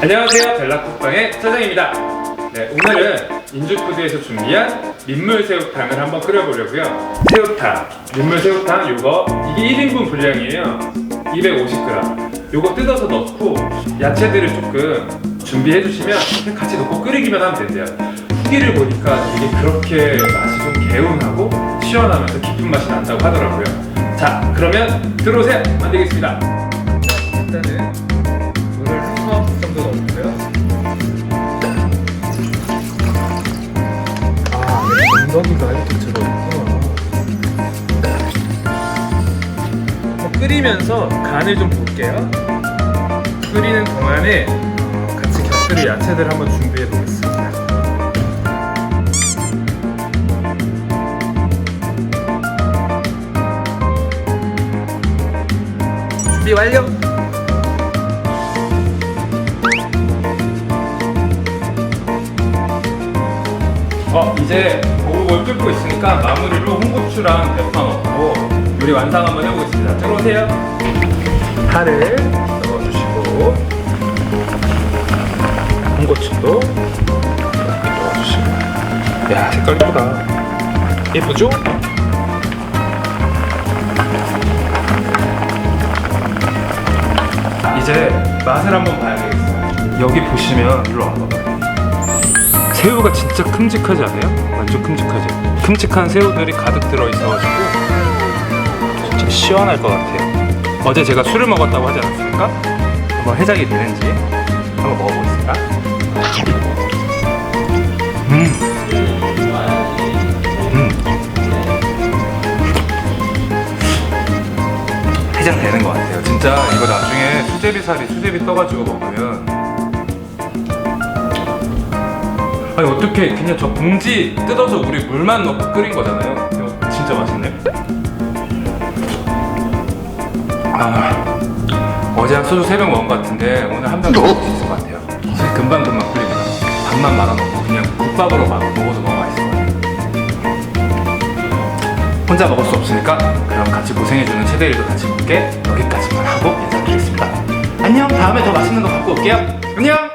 안녕하세요. 벨라쿡방의 사장입니다. 네, 오늘은 인주푸드에서 준비한 민물새우탕을 한번 끓여보려고요. 새우탕, 민물새우탕 요거 이게 1인분 분량이에요. 250g 요거 뜯어서 넣고 야채들을 조금 준비해 주시면 같이 넣고 끓이기만 하면 된대요. 후기를 보니까 이게 그렇게 맛이 좀 개운하고 시원하면서 깊은 맛이 난다고 하더라고요. 자 그러면 들어오세요. 만들겠습니다. 일단은 아, 건더기가 이렇게 들어있구나. 뭐 끓이면서 간을 좀 볼게요. 끓이는 동안에 같이 곁들일 야채들 한번 준비해 보겠습니다. 준비 완료! 어 이제 고국을 끓고 있으니까 마무리로 홍고추랑 대파 넣고 요리 완성 한번 해보겠습니다. 들어오세요. 파를 넣어주시고 홍고추도 이렇게 넣어주시고 야 색깔 이쁘다. 예쁘죠? 이제 맛을 한번 봐야 되겠어요. 여기 보시면 일로 와봐. 새우가 진짜 큼직하지 않아요? 완전 큼직하죠? 큼직한 새우들이 가득 들어있어가지고 진짜 시원할 것 같아요 어제 제가 술을 먹었다고 하지 않았습니까? 한번 해장이 되는지 한번 먹어보겠습니다 음. 음. 되는 것 같아요 진짜 이거 나중에 수제비살이 수제비 떠가지고 먹으면 아니 어떻게 그냥 저 봉지 뜯어서 우리 물만 넣고 끓인 거잖아요. 이거 진짜 맛있네. 아 어제 한 소주 세병 먹은 것 같은데 오늘 한병더 먹을 수 있을 것 같아요. 진짜 금방 금방 풀립니다. 밥만 말아 먹고 그냥 국밥으로 막 먹어도 너무 맛있을 것 같아요. 혼자 먹을 수 없으니까 그럼 같이 고생해주는 최대리도 같이 먹게 여기까지만 하고 인사드리겠습니다. 안녕 다음에 더 맛있는 거 갖고 올게요. 안녕.